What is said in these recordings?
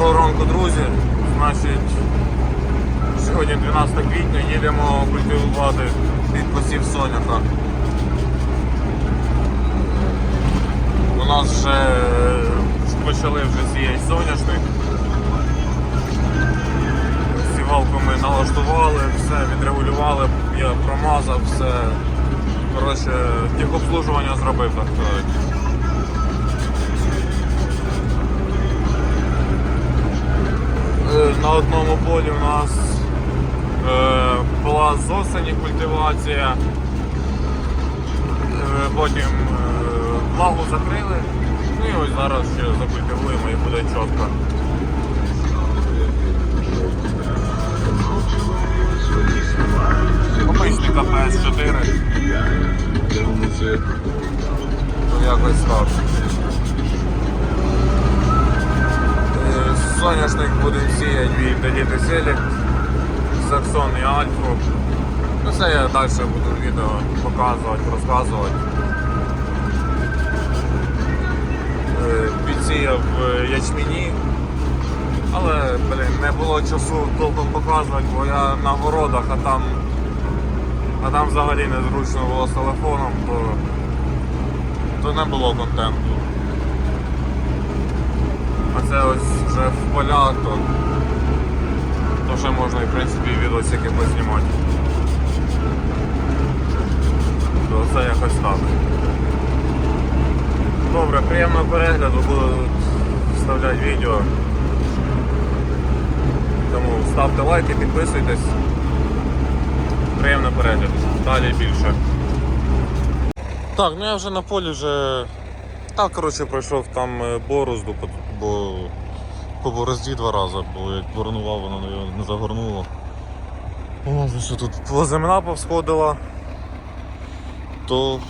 Доброго ранку, друзі. Значить, сьогодні 12 квітня, їдемо культивувати під посів соняха. У нас вже е, почали вже сіяти соняшник. Сівалку ми налаштували, все відрегулювали, я промазав, все. Коротше, техобслужування зробив, так На одному полі у нас е, була з осені культивація, Е, потім е, влагу закрили, ну і ось зараз ще закультивуємо і буде чітко. Обичний КПС-4. Ну, Якось так. Соняшник будемо сіяти від Еліти Селік, Саксон і Альфу. Ну це я далі буду відео показувати, розказувати. Е, Підсіяв е, ячміні, але блін, не було часу толком показувати, бо я на городах, а там, а там взагалі незручно було з телефоном, то, то не було контенту. А це ось вже в полях, то, то вже можна і в принципі відосики познімати. То це якось так. Добре, приємного перегляду, буду вставляти відео. Тому ставте лайки, підписуйтесь. Приємного перегляду. Далі більше. Так, ну я вже на полі вже. Так, коротше, пройшов там е, борозду, бо по борозді два рази, бо як боронував, воно не загорнуло. О, ну що тут плаземина повсходила, то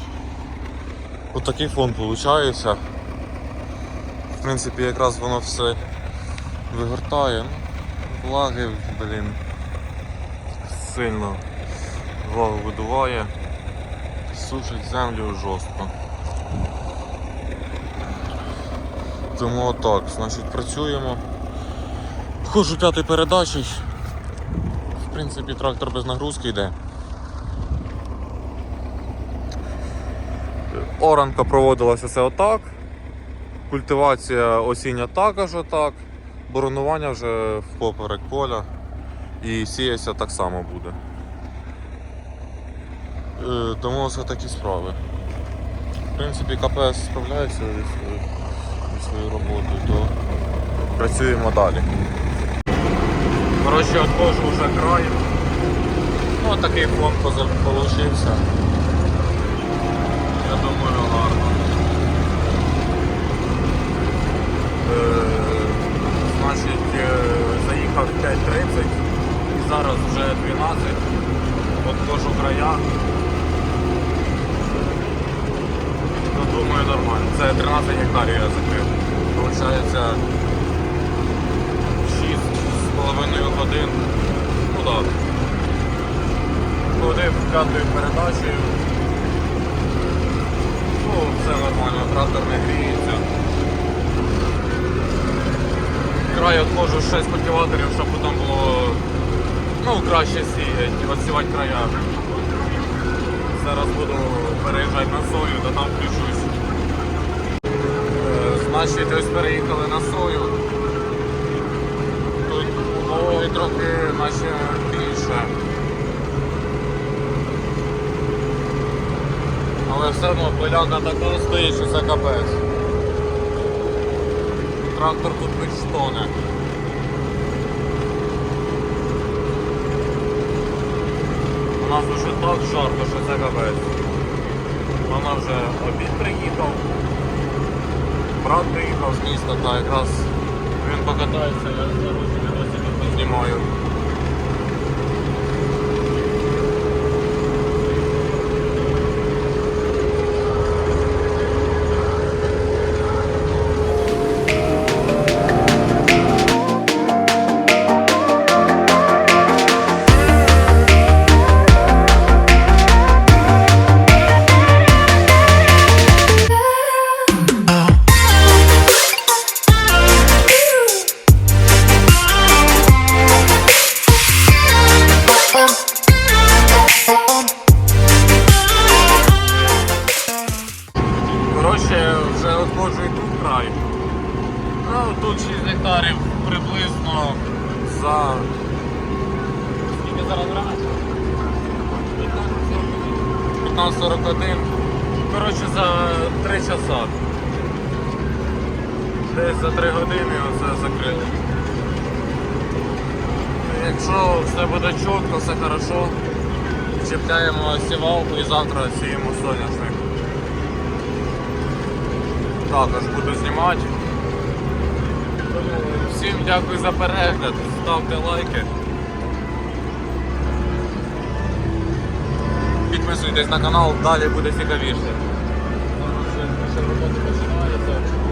отакий фон виходить. В принципі, якраз воно все вигортає. Ну, Влаги, блін, сильно влагу видуває, сушить землю жорстко. Тому отак, значить працюємо. Входжу п'ятий передачі. В принципі, трактор без нагрузки йде. Оранка проводилася все отак. Культивація осіння також отак. Боронування вже впоперек поля. І сіяся так само буде. Е, Тому ось такі справи. В принципі, КПС справляється своєю роботою, то працюємо далі. Коротше, відходжу вже край. Ну, такий фон получився. Я думаю, гарно. Е, Значить, е, заїхав 5.30 і зараз вже 12. Отходжу края. Ну, думаю, нормально. Це 13 гектарів я закрив. Получається 6,5 годин. Ну так. Ходив п'ятою передачею. Ну, все нормально, трактор не гріється. Край відходжу 6 культиваторів, щоб потім було ну, краще сіяти, відсівати края. Зараз буду переїжджати на сою, то там включусь. Значить, ось переїхали на сою. Тут вологи трохи наче більше. Але все одно поляка така стоїть, що це капець. Трактор тут підштоне. У нас вже так жарко, що це капець. Вона вже обід приїхав. Брат приїхав з міста, та якраз він покатається, я зараз відосики знімаю. Ну, тут 6 гектарів приблизно за. Скільки зараз время? 15.41. Коротше, за 3 часа. Десь за 3 години оце закрили. Якщо все буде чітко, все хорошо, чіпляємо сівалку і завтра сіємо соняшник. Також буду знімати. Всім дякую за перегляд, ставте лайки. Підписуйтесь на канал, далі буде цікавіше. Ще робота починається.